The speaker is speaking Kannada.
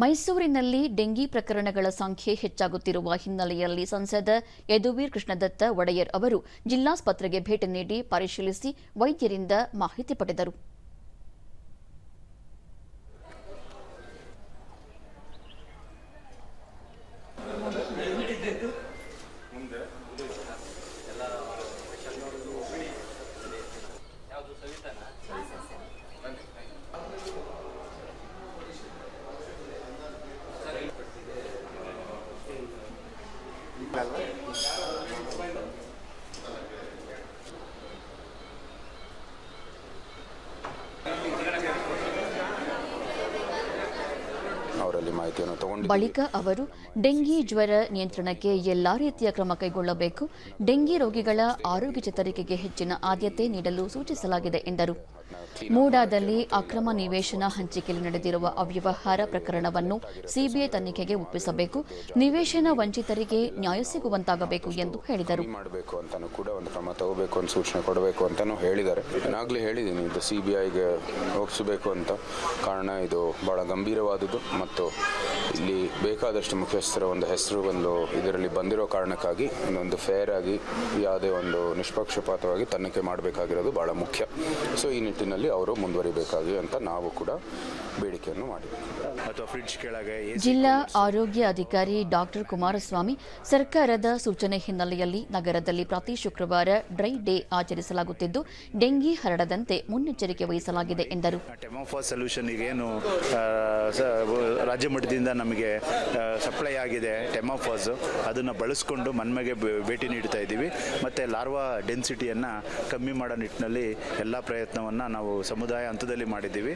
ಮೈಸೂರಿನಲ್ಲಿ ಡೆಂಗಿ ಪ್ರಕರಣಗಳ ಸಂಖ್ಯೆ ಹೆಚ್ಚಾಗುತ್ತಿರುವ ಹಿನ್ನೆಲೆಯಲ್ಲಿ ಸಂಸದ ಯದುವೀರ್ ಕೃಷ್ಣದತ್ತ ಒಡೆಯರ್ ಅವರು ಜಿಲ್ಲಾಸ್ಪತ್ರೆಗೆ ಭೇಟಿ ನೀಡಿ ಪರಿಶೀಲಿಸಿ ವೈದ್ಯರಿಂದ ಮಾಹಿತಿ ಪಡೆದರು. ಬಳಿಕ ಅವರು ಡೆಂಗಿ ಜ್ವರ ನಿಯಂತ್ರಣಕ್ಕೆ ಎಲ್ಲಾ ರೀತಿಯ ಕ್ರಮ ಕೈಗೊಳ್ಳಬೇಕು. ಡೆಂಗಿ ರೋಗಿಗಳ ಆರೋಗ್ಯ ಚೇತರಿಕೆಗೆ ಹೆಚ್ಚಿನ ಆದ್ಯತೆ ನೀಡಲು ಸೂಚಿಸಲಾಗಿದೆ ಎಂದರು. ಮೂಡಾದಲ್ಲಿ ಅಕ್ರಮ ನಿವೇಶನ ಹಂಚಿಕೆಯಲ್ಲಿ ನಡೆದಿರುವ ಅವ್ಯವಹಾರ ಪ್ರಕರಣವನ್ನು ಸಿಬಿಐ ತನಿಖೆಗೆ ಒಪ್ಪಿಸಬೇಕು. ನಿವೇಶನ ವಂಚಿತರಿಗೆ ನ್ಯಾಯ ಸಿಗುವಂತಾಗಬೇಕು ಎಂದು ಹೇಳಿದರು. ಮಾಡಬೇಕು ಅಂತಾನು ಕೂಡ ಒಂದು ಕ್ರಮ ತಗೋಬೇಕು ಅಂತ ಸೂಚನೆ ಕೊಡಬೇಕು ಅಂತಾನು ಹೇಳಿದ್ದಾರೆ. ಆಗಲೇ ಹೇಳಿದ್ದೀನಿ, ಇದು ಸಿ ಬಿ ಐಗೆ ಒಪ್ಪಿಸಬೇಕು ಅಂತ. ಕಾರಣ ಇದು ಬಹಳ ಗಂಭೀರವಾದುದು ಮತ್ತು ಇಲ್ಲಿ ಬೇಕಾದಷ್ಟು ಮುಖ್ಯಸ್ಥರ ಒಂದು ಹೆಸರು ಒಂದು ಇದರಲ್ಲಿ ಬಂದಿರೋ ಕಾರಣಕ್ಕಾಗಿ ಒಂದು ಫೇರ್ ಆಗಿ ಯಾವುದೇ ಒಂದು ನಿಷ್ಪಕ್ಷಪಾತವಾಗಿ ತನಿಖೆ ಮಾಡಬೇಕಾಗಿರೋದು ಬಹಳ ಮುಖ್ಯ. ಸೊ ಈ ಅವರು ಮುಂದುವರಿಬೇಕಾಗಿ ಅಂತ ನಾವು ಕೂಡ ಬೇಡಿಕೆಯನ್ನು ಮಾಡಿದ್ದೀವಿ ಅಥವಾ ಫ್ರಿಡ್ಜ್ ಕೆಳಗೆ ಜಿಲ್ಲಾ ಆರೋಗ್ಯ ಅಧಿಕಾರಿ ಡಾಕ್ಟರ್ ಕುಮಾರಸ್ವಾಮಿ ಸರ್ಕಾರದ ಸೂಚನೆ ಹಿನ್ನೆಲೆಯಲ್ಲಿ ನಗರದಲ್ಲಿ ಪ್ರತಿ ಶುಕ್ರವಾರ ಡ್ರೈ ಡೇ ಆಚರಿಸಲಾಗುತ್ತಿದ್ದು ಡೆಂಗಿ ಹರಡದಂತೆ ಮುನ್ನೆಚ್ಚರಿಕೆ ವಹಿಸಲಾಗಿದೆ ಎಂದರು. ಟೆಮೋಫಾಸ್ ಸೊಲ್ಯೂಷನ್ ಈಗೇನು ರಾಜ್ಯ ಮಟ್ಟದಿಂದ ನಮಗೆ ಸಪ್ಲೈ ಆಗಿದೆ ಟೆಮೋಫಾಸ್. ಅದನ್ನು ಬಳಸ್ಕೊಂಡು ಮನ್ಮೆಗೆ ಭೇಟಿ ನೀಡ್ತಾ ಇದ್ದೀವಿ. ಮತ್ತು ಲಾರ್ವಾ ಡೆನ್ಸಿಟಿಯನ್ನು ಕಮ್ಮಿ ಮಾಡೋ ನಿಟ್ಟಿನಲ್ಲಿ ಎಲ್ಲ ಪ್ರಯತ್ನವನ್ನು ನಾವು ಸಮುದಾಯ ಹಂತದಲ್ಲಿ ಮಾಡಿದ್ದೀವಿ.